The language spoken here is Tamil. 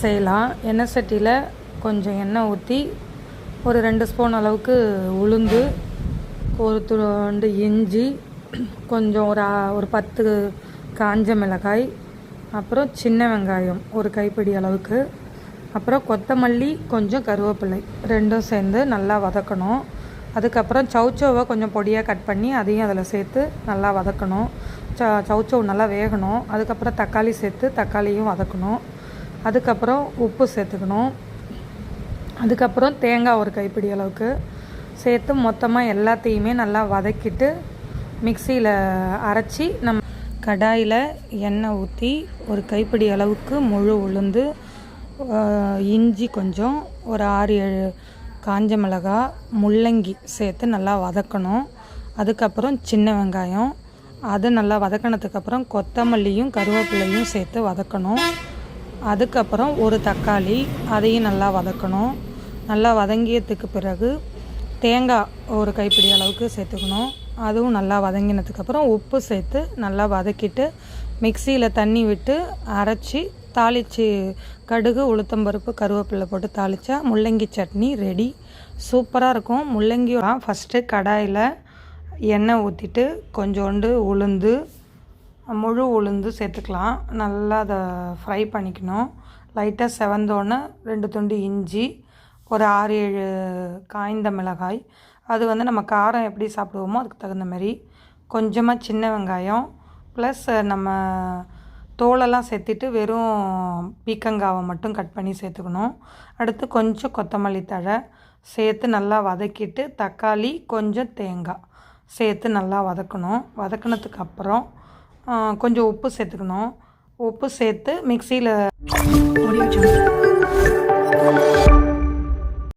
செய்யலாம். எண்ணெய் சட்டியில் கொஞ்சம் எண்ணெய் ஊற்றி ஒரு ரெண்டு ஸ்பூன் அளவுக்கு உளுந்து ஒரு துண்டு இஞ்சி கொஞ்சம் ஒரு ஒரு பத்து காஞ்ச மிளகாய் அப்புறம் சின்ன வெங்காயம் ஒரு கைப்பிடி அளவுக்கு அப்புறம் கொத்தமல்லி கொஞ்சம் கருவேப்பிலை ரெண்டும் சேர்ந்து நல்லா வதக்கணும். அதுக்கப்புறம் சவுச்சோவை கொஞ்சம் பொடியாக கட் பண்ணி அதையும் அதில் சேர்த்து நல்லா வதக்கணும். ச சவுச்சோவு நல்லா வேகணும். அதுக்கப்புறம் தக்காளி சேர்த்து தக்காளியும் வதக்கணும். அதுக்கப்புறம் உப்பு சேர்த்துக்கணும். அதுக்கப்புறம் தேங்காய் ஒரு கைப்பிடி அளவுக்கு சேர்த்து மொத்தமாக எல்லாத்தையுமே நல்லா வதக்கிட்டு மிக்சியில் அரைச்சி நம்ம கடாயில் எண்ணெய் ஊற்றி ஒரு கைப்பிடி அளவுக்கு முழு உளுந்து இஞ்சி கொஞ்சம் ஒரு ஆறு ஏழு காஞ்ச மிளகா முள்ளங்கி சேர்த்து நல்லா வதக்கணும். அதுக்கப்புறம் சின்ன வெங்காயம். அது நல்லா வதக்கினதுக்கப்புறம் கொத்தமல்லியும் கருவேப்பிலையும் சேர்த்து வதக்கணும். அதுக்கப்புறம் ஒரு தக்காளி அதையும் நல்லா வதக்கணும். நல்லா வதங்கியதுக்கு பிறகு தேங்காய் ஒரு கைப்பிடி அளவுக்கு சேர்த்துக்கணும். அதுவும் நல்லா வதங்கினதுக்கப்புறம் உப்பு சேர்த்து நல்லா வதக்கிட்டு மிக்சியில் தண்ணி விட்டு அரைச்சி தாளித்து கடுகு உளுத்தம்பருப்பு கருவேப்பிலை போட்டு தாளித்தா முள்ளங்கி சட்னி ரெடி சூப்பராக இருக்கும். முள்ளங்கி ஃபஸ்ட்டு கடாயில் எண்ணெய் ஊற்றிட்டு கொஞ்சோண்டு உளுந்து முழு உளுந்து சேர்த்துக்கலாம். நல்லா அதை ஃப்ரை பண்ணிக்கணும். லைட்டாக செவந்தோன்னே ரெண்டு துண்டு இஞ்சி ஒரு ஆறு ஏழு காய்ந்த மிளகாய். அது வந்து நம்ம காரம் எப்படி சாப்பிடுவோமோ அதுக்கு தகுந்த மாதிரி கொஞ்சமாக சின்ன வெங்காயம் ப்ளஸ் நம்ம தோலெல்லாம் சேர்த்துட்டு வெறும் பீக்கங்காவை மட்டும் கட் பண்ணி சேர்த்துக்கணும். அடுத்து கொஞ்சம் கொத்தமல்லி தழை சேர்த்து நல்லா வதக்கிட்டு தக்காளி கொஞ்சம் தேங்காய் சேர்த்து நல்லா வதக்கணும். வதக்கினதுக்கு அப்புறம் கொஞ்சம் உப்பு சேர்த்துக்கணும். உப்பு சேர்த்து மிக்சியில் Audio